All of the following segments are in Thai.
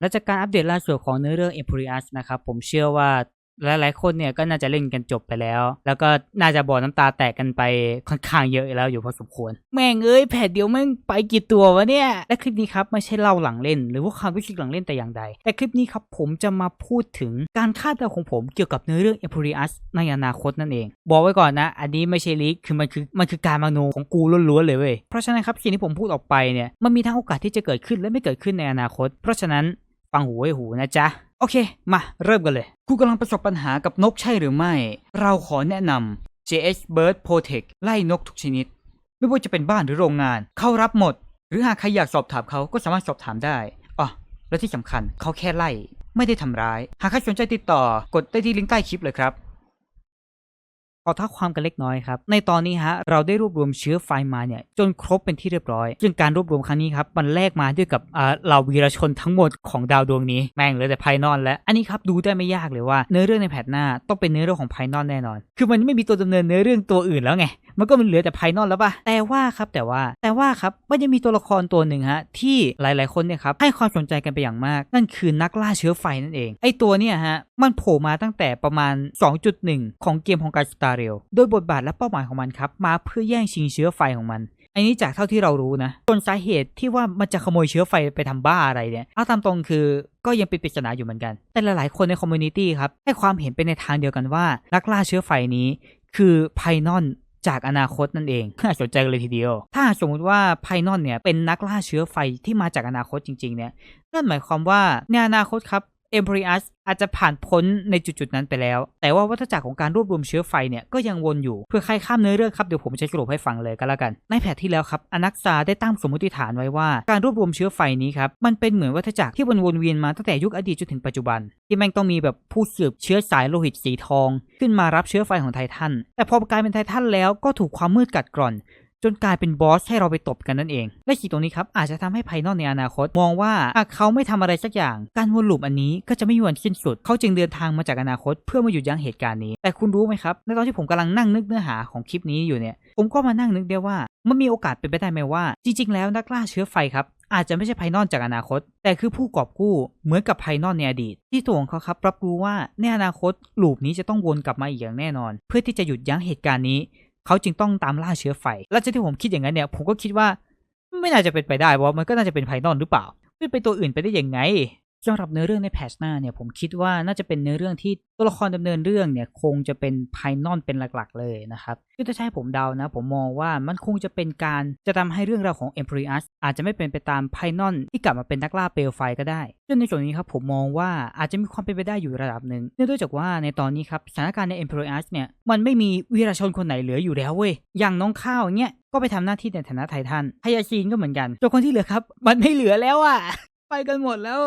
และจากการอัปเดตล่าสุดของเนื้อเรื่อง e m p o r i u s นะครับผมเชื่อว่าหลายๆคนเนี่ยก็น่าจะเล่นกันจบไปแล้ว แล้วก็น่าจะบอกน้ำตาแตกกันไปค่อนข้างเยอะแล้วอยู่พอสมควร แม่งเอ้ยแผดเดียวแม่งไปกี่ตัววะเนี่ย และคลิปนี้ครับไม่ใช่เล่าหลังเล่น หรือว่าความรู้สึกหลังเล่นแต่อย่างใด แต่คลิปนี้ครับผมจะมาพูดถึงการคาดเดาของผมเกี่ยวกับเนื้อเรื่อง e m p o r i u s ในอนาคตนั่นเอง บอกไว้ก่อนนะ อันนี้ไม่ใช่ลีกคือมันคือมันคือการมโนของกูล้วนๆเลยเว้ยเพราะฉะนั้นครับสิ่งที่ผมพูดออกไปเนี่ยมันมีทั้งโอกาสที่จะเกิดขึ้นและไม่เกิดขึ้นในอนาคต เพราะฉะนั้น ฟังหูไว้หูนะจ๊ะ โอเค มาเริ่มกันเลย คุณกำลังประสบปัญหากับนกใช่หรือไม่ เราขอแนะนำ JH Bird Protect ไล่นกทุกชนิด ไม่ว่าจะเป็นบ้านหรือโรงงาน เขารับหมด หรือหากใครอยากสอบถามเขาก็สามารถสอบถามได้อ๋อและที่สำคัญเขาแค่ไล่ ไม่ได้ทำร้าย หากใครสนใจติดต่อกดได้ที่ลิงก์ใต้คลิปเลยครับ ขอท้าความกันเล็กน้อยครับ ในตอนนี้ฮะเราได้รวบรวมเชื้อไฟมาเนี่ยจนครบเป็นที่เรียบร้อยซึ่งการรวบรวมครั้งนี้ครับมันแลกมาด้วยกับอ่าเหล่าวีรชนทั้งหมดของดาวดวงนี้แม่งเลยแต่ไพนอนและอันนี้ครับดูได้ไม่ยากเลยว่าเนื้อเรื่องในแพทหน้าต้องเป็นเนื้อเรื่องของไพนอนแน่นอน คือมันไม่มีตัวดำเนินเนื้อเรื่องตัวอื่นแล้วไง มันก็มันเหลือแต่ไพนอนแล้วป่ะแต่ว่าครับแต่ว่าแต่ว่าครับมันยังมีตัวละครตัวหนึ่งฮะที่หลายๆคนเนี่ยครับให้ความสนใจกันไปอย่างมาก นั่นคือนักล่าเชื้อไฟนั่นเอง ไอตัวเนี่ยฮะมันโผล่มาตั้งแต่ประมาณ 2.1 ของเกมของการสตาร์เรลโดยบทบาทและเป้าหมายของมันครับมาเพื่อแย่งชิงเชื้อไฟของมันอันนี้จากเท่าที่เรารู้นะส่วนสาเหตุที่ว่ามันจะขโมยเชื้อไฟไปทำบ้าอะไรเนี่ยเอาตามตรงคือก็ยังเป็นปริศนาอยู่เหมือนกัน แต่หลายๆ คนในคอมมูนิตี้ครับให้ความเห็นเป็นในทางเดียวกันว่านักล่าเชื้อไฟนี้คือไพนอน จากอนาคตนั่นเองน่าสนใจเลยทีเดียว ถ้าสมมติว่าไพนอนเนี่ยเป็นนักล่าเชื้อไฟที่มาจากอนาคตจริงๆเนี่ยนั่นหมายความว่าในอนาคตครับ เอม r ริอัสอาจจะผ่านพ้นในจุดๆนั้นไปแล้ว แต่ว่าวัฏจักรของการรวบรวมเชื้อไฟเนี่ยก็ยังวนอยู่ เพื่อใครข้ามเนื้อเรื่องครับเดี๋ยวผมจะสรุปให้ฟังเลยก็แล้วกัน ในแผนที่แล้วครับอนักซาได้ตั้งสมมติฐานไว้ว่าการรวบรวมเชื้อไฟนี้ครับมันเป็นเหมือนวัฏจักรที่วนวนเวียนมาตั้งแต่ยุคอดีตจนถึงปัจจุบัน ที่แม่งต้องมีแบบผู้สืบเชื้อสายโลหิตสีทอง ขึ้นมารับเชื้อไฟของไททันแต่พอกลายเป็นไททันแล้วก็ถูกความมืดกัดกร่อน จนกลายเป็นบอสให้เราไปตบกันนั่นเอง และขีดตรงนี้ครับอาจจะทำให้ไพนอลในอนาคต มองว่าหากเขาไม่ทำอะไรสักอย่าง การวนลูปอันนี้ก็จะไม่มีวันสิ้นสุด เขาจึงเดินทางมาจากอนาคต เพื่อมาหยุดยั้งเหตุการณ์นี้ แต่คุณรู้ไหมครับในตอนที่ผมกำลังนั่งนึกเนื้อหาของคลิปนี้อยู่เนี่ย ผมก็มานั่งนึกเดียวว่ามันมีโอกาสเป็นไปได้ไหมว่า จริง ๆ แล้วนักล่าเชื้อไฟครับอาจจะไม่ใช่ไพนอลจากอนาคต แต่คือผู้กอบกู้เหมือนกับไพนอลในอดีต ที่ตัวของเขาครับรับรู้ว่าในอนาคตลูปนี้จะต้องวนกลับมาอีกอย่างแน่นอน เพื่อที่จะหยุดยั้งเหตุการณ์นี้ เขาจึงต้องตามล่าเชื้อไฟ แล้วจากที่ผมคิดอย่างนั้นเนี่ยผมก็คิดว่า ไม่น่าจะเป็นไปได้ว่ามันก็น่าจะเป็นไพนอนหรือเปล่าไม่เป็นตัวอื่นไปได้ยังไง สำหรับเนื้อเรื่องในแพทชหน้าเนี่ยผมคิดว่าน่าจะเป็นเนื้อเรื่องที่ตัวละครดำเนินเรื่องเนี่ยคงจะเป็นไพนอลเป็นหลักๆ เลยนะครับคือถ้าใช่ผมเดานะ ผมมองว่ามันคงจะเป็นการจะทำให้เรื่องราวของ e m p e r i u s อาจจะไม่เป็นไปตามไพนอลที่กลับมาเป็นนักล่าเปลวไฟก็ได้จนในส่วนนี้ครับผมมองว่าอาจจะมีความเป็นไปได้อยู่ระดับหนึ่งเนื่องด้วยจากว่าในตอนนี้ครับสถานการณ์ใน e m p e r i u s เนี่ยมันไม่มีวีรชนคนไหนเหลืออยู่แล้วเว้ยอย่างน้องข้าวเนี่ยก็ไปทำหน้าที่ในฐานะไททันฮยาชินก็เหมือนกันตัวคนที่เหลือครับ มันไม่เหลือแล้วอะ ไปกันหมดแล้ว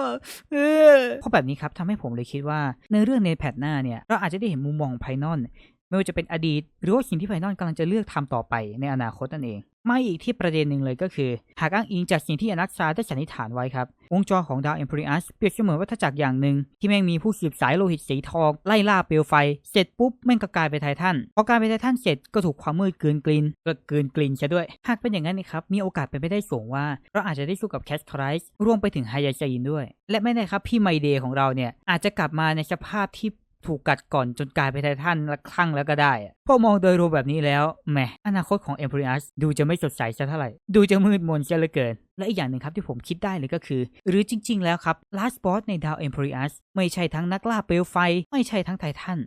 เออเพราะแบบนี้ครับทำให้ผมเลยคิดว่า ในเรื่องในแพทหน้าเนี่ยเราอาจจะได้เห็นมุมมองไพนอนไม่ว่าจะเป็นอดีต หรือว่าสิ่งที่ไพนอนกำลังจะเลือกทำต่อไปในอนาคตนั่นเอง มาอีกที่ประเด็นหนึ่งเลยก็คือ หากอ้างอิงจากสิ่งที่อนักซาได้สันนิษฐานไว้ครับ วงจรของดาวเอ็มพริอัสเปรียบเสมือนวัฏจักรอย่างหนึ่ง ที่แม่งมีผู้สืบสายโลหิตสีทอง ไล่ล่าเปลวไฟ เสร็จปุ๊บ แม่งก็กลายเป็นไททันพอกลายเป็นไททันเสร็จก็ถูกความมืดกลืนกลินก็กลืนกลินซะด้วย หากเป็นอย่างนั้นนะครับมีโอกาสเป็นไปได้สูงว่า เราอาจจะได้สู้กับแคสทริสรวมไปถึงไฮยาจีนด้วย และไม่แน่ครับพี่ไมเดย์ของเราเนี่ยอาจจะกลับมาในสภาพที่ ถูกกัดก่อนจนกลายเป็นไททันละคลั่งแล้วก็ได้พอมองโดยรวมแบบนี้แล้วแหมอนาคตของ e m p e r i u s ดูจะไม่สดใสสักเท่าไหร่ ดูจะมืดมนซะเหลือเกิน และอีกอย่างหนึ่งครับที่ผมคิดได้เลยก็คือ หรือจริง ๆ แล้วครับ last boss ในดาว e m p e r i u s ไม่ใช่ทั้งนักล่าเปลวไฟ ไม่ใช่ทั้งไททัน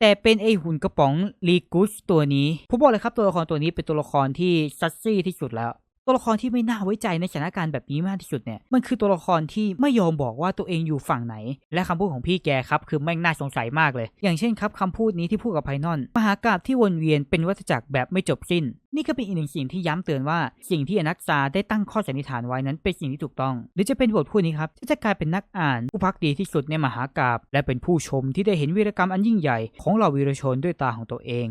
แต่เป็นไอหุ่นกระป๋องลีกุสตัวนี้ ผมบอกเลยครับตัวละครตัวนี้เป็นตัวละครที่ซัสซี่ที่สุดแล้ว ตัวละครที่ไม่น่าไว้ใจในสถานการณ์แบบนี้มากที่สุดเนี่ยมันคือตัวละครที่ไม่ยอมบอกว่าตัวเองอยู่ฝั่งไหน และคำพูดของพี่แกครับคือแม่งน่าสงสัยมากเลย อย่างเช่นครับคำพูดนี้ที่พูดกับไพนอลมหากาบที่วนเวียนเป็นวัฏจักรแบบไม่จบสิ้น นี่ก็เป็นอีกหนึ่งสิ่งที่ย้ำเตือนว่าสิ่งที่อนักซาได้ตั้งข้อสันนิษฐานไว้นั้นเป็นสิ่งที่ถูกต้อง หรือจะเป็นบทพูดนี้ครับที่จะกลายเป็นนักอ่านผู้พักดีที่สุดในมหากาบและเป็นผู้ชมที่ได้เห็นวีรกรรมอันยิ่งใหญ่ของเหล่าวีรชนด้วยตาของตัวเอง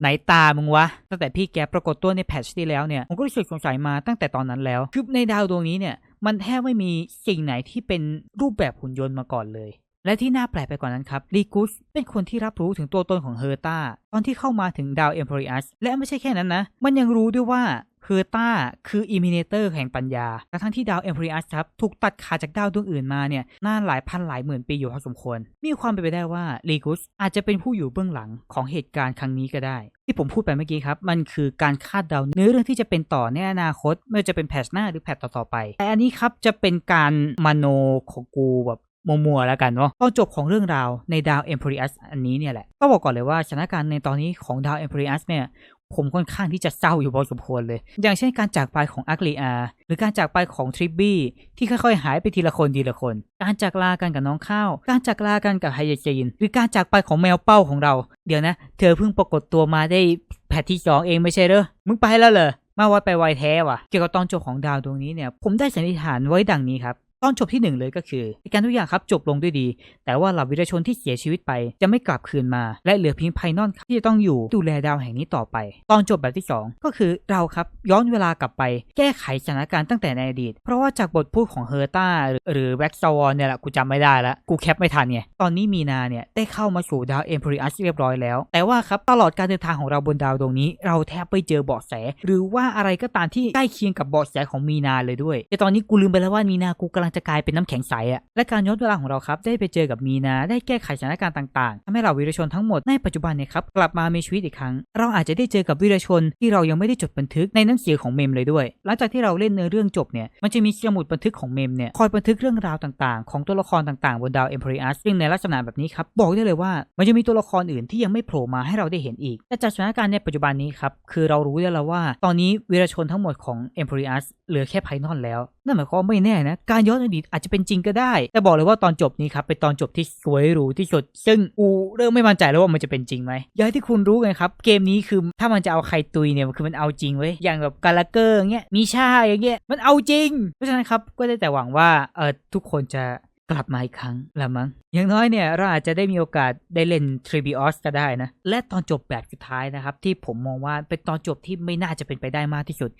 ไหนตามึงวะ ตั้งแต่พี่แกปรากฏตัวในแพทช์ที่แล้วเนี่ย ผมก็รู้สึกสงสัยมาตั้งแต่ตอนนั้นแล้ว คือในดาวดวงนี้เนี่ย มันแทบไม่มีสิ่งไหนที่เป็นรูปแบบหุ่นยนต์มาก่อนเลย และที่น่าแปลกไปกว่านั้นครับลีกุสเป็นคนที่รับรู้ถึงตัวตนของเฮอร์ตาตอนที่เข้ามาถึงดาวเอ็มพริอัสและไม่ใช่แค่นั้นนะ มันยังรู้ด้วยว่า เฮอร์ต้าคืออิมิเนเตอร์แห่งปัญญาแต่ทั้งที่ดาวเอม p ริอัสครับถูกตัดขาดจากดาวดวงอื่นมาเนี่ยนานหลายพันหลายหมื่นปีอยู่พอสมควร มีความเป็นไปได้ว่าลีกุสอาจจะเป็นผู้อยู่เบื้องหลังของเหตุการณ์ครั้งนี้ก็ได้ ที่ผมพูดไปเมื่อกี้ครับ มันคือการคาดเดาเนื้อเรื่องที่จะเป็นต่อในอนาคต ไม่ว่าจะเป็นแพทชหน้าหรือแพทต่อๆไป แต่อันนี้ครับจะเป็นการมโนของกูแบบมัวๆแล้วกันเนาะตอนจบของเรื่องราวในดาวเอม p ริอัสอันนี้เนี่ยแหละต้องบอกก่อนเลยว่าสถานการณ์ในตอนนี้ของดาวเอม p ริอัสเนี่ย ผมค่อนข้างที่จะเศร้าอยู่พอสมควรเลย อย่างเช่นการจากไปของอักลีอาหรือการจากไปของทริปบี้ที่ค่อยๆ หายไปทีละคนทีละคน การจากลากันกับน้องข้าว การจากลากันกับไฮยาจีน หรือการจากไปของแมวเป้าของเรา เดี๋ยวนะ เธอเพิ่งปรากฏตัวมาได้แพทที่สองเองไม่ใช่เหรอ มึงไปแล้วเหรอมาวัดไปไวแท้ว่ะ เกี่ยวกับตอนจบของดาวดวงนี้เนี่ย ผมได้สันนิษฐานไว้ดังนี้ครับ ตอนจบที่หนึ่งเลยก็คือเหตุการณ์ทุกอย่างครับจบลงด้วยดี แต่ว่าเหล่าวิรชนที่เสียชีวิตไปจะไม่กลับคืนมา และเหลือเพียงไพนอนที่จะต้องอยู่ดูแลดาวแห่งนี้ต่อไป ตอนจบแบบที่ 2 ก็คือเราครับย้อนเวลากลับไป แก้ไขสถานการณ์ตั้งแต่ในอดีต เพราะว่าจากบทพูดของเฮอร์ต้าหรือแบ็กซาวอนเนี่ยแหละกูจำไม่ได้ล้วกูแคปไม่ทันไงตอนนี้มีนาเนี่ยได้เข้ามาสู่ดาวเอ็มพริอัสเรียบร้อยแล้ว แต่ว่าครับตลอดการเดินทางของเราบนดาวดวงนี้ เราแทบไม่เจอเบาะแส หรือว่าอะไรก็ตามที่ใกล้เคียงกับเบาะแสของมีนาเลยด้วยแต่ตอนนี้กูลืมไปแล้วว่ามีนากูกำลังจะกลายเป็นน้ำแข็งใสอะและการย้อนเวลาของเราครับได้ไปเจอกับมีนาได้แก้ไขสถานการณ์ต่างๆทำให้เราวีรชนทั้งหมดในปัจจุบันเนี่ยครับกลับมามีชีวิตอีกครั้ง เราอาจจะได้เจอกับวีรชนที่เรายังไม่ได้จดบันทึกในหนังสือของเมมเลยด้วย หลังจากที่เราเล่นเนื้อเรื่องจบเนี่ยมันจะมีสมุดบันทึกของเมมเนี่ยคอยบันทึกเรื่องราวต่างๆ ของตัวละครต่างๆบนดาวเอ็มพริอัสซึ่งในลักษณะแบบนี้ครับบอกได้เลยว่ามันจะมีตัวละครอื่นที่ยังไม่โผล่มาให้เราได้เห็นอีกแต่จากสถานการณ์ในปัจจุบันนี้ครับคือเรารู้ได้แล้วว่า ตอนนี้วีรชนทั้งหมดของเอ็มพริอัสเหลือแค่ไพนอนแล้ว นั่นหมายความไม่แน่นะ การย้อนอดีตอาจจะเป็นจริงก็ได้ แต่บอกเลยว่าตอนจบนี้ครับเป็นตอนจบที่สวยหรูที่สุด ซึ่งอูเริ่มไม่มั่นใจแล้วว่ามันจะเป็นจริงไหมอยากให้ที่คุณรู้ไงครับ เกมนี้คือถ้ามันจะเอาใครตุยเนี่ยคือมันเอาจริงเว้ย อย่างแบบกาลาเกอร์เงี้ย มีชาอย่างเงี้ย มันเอาจริง เพราะฉะนั้นครับก็ได้แต่หวังว่าเออทุกคนจะ กลับมาอีกครั้งละมั้งอย่างน้อยเนี่ยเราอาจจะได้มีโอกาสได้เล่นทริบิออสก็ได้นะ และตอนจบแบบสุดท้ายนะครับ ที่ผมมองว่าเป็นตอนจบที่ไม่น่าจะเป็นไปได้มากที่สุด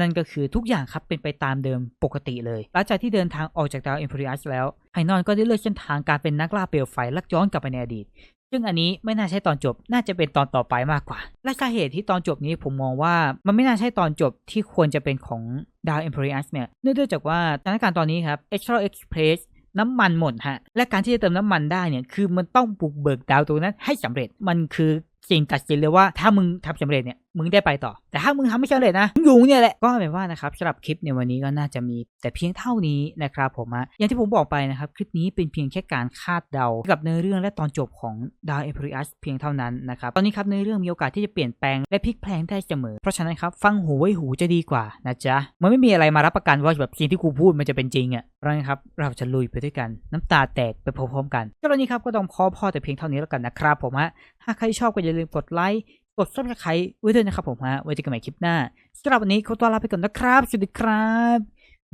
นั่นก็คือทุกอย่างครับเป็นไปตามเดิมปกติเลยหลังจากที่เดินทางออกจากดาวอ็มพริอัสแล้วไฮนอนก็ได้เลือกเส้นทางการเป็นนักล่าเปลวไฟลักย้อนกลับไปในอดีตซึ่งอันนี้ไม่น่าใช่ตอนจบ น่าจะเป็นตอนต่อไปมากกว่า และสาเหตุที่ตอนจบนี้ผมมองว่ามันไม่น่าใช่ตอนจบที่ควรจะเป็นของดาวเอ็มพริอัสเนี่ย เนื่องจากว่าสถานการณ์ตอนนี้ครับ Astral Express น้ำมันหมดฮะ และการที่จะเติมน้ำมันได้เนี่ย คือมันต้องปลุกเบิกดาวตัวนั้นให้สำเร็จ มันคือสิ่งตัดสินเลยว่าถ้ามึงทำสำเร็จเนี่ย มึงได้ไปต่อ แต่ถ้ามึงทำไม่สำเร็จนะมึงอยู่เนี่ยแหละ ก็เป็นว่านะครับสำหรับคลิปในวันนี้ก็น่าจะมีแต่เพียงเท่านี้นะครับผมอะอย่างที่ผมบอกไปนะครับ คลิปนี้เป็นเพียงแค่การคาดเดา กับเนื้อเรื่องและตอนจบของดาวเอพริอัสเพียงเท่านั้นนะครับ ตอนนี้ครับเนื้อเรื่องมีโอกาสที่จะเปลี่ยนแปลงและพลิกแพลงได้เสมอ เพราะฉะนั้นครับฟังหูไว้หูจะดีกว่านะจ๊ะ มันไม่มีอะไรมารับประกันว่าแบบสิ่งที่กูพูดมันจะเป็นจริงอะเพราะฉะนั้นครับเราจะลุยไปด้วยกัน น้ำตาแตกไปพร้อมๆกันก็ตอนนี้ครับก็ต้องพอพอแต่เพียงเท่านี้แล้วกันนะครับผมฮะ หากใครชอบก็อย่าลืมกดไลค์ กด subscribe ไว้ด้วยนะครับผมฮะ ไว้เจอกันใหม่คลิปหน้าสำหรับวันนี้ขอตัวลาไปก่อนนะครับ สวัสดีครับ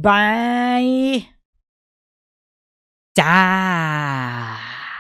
บายจ้า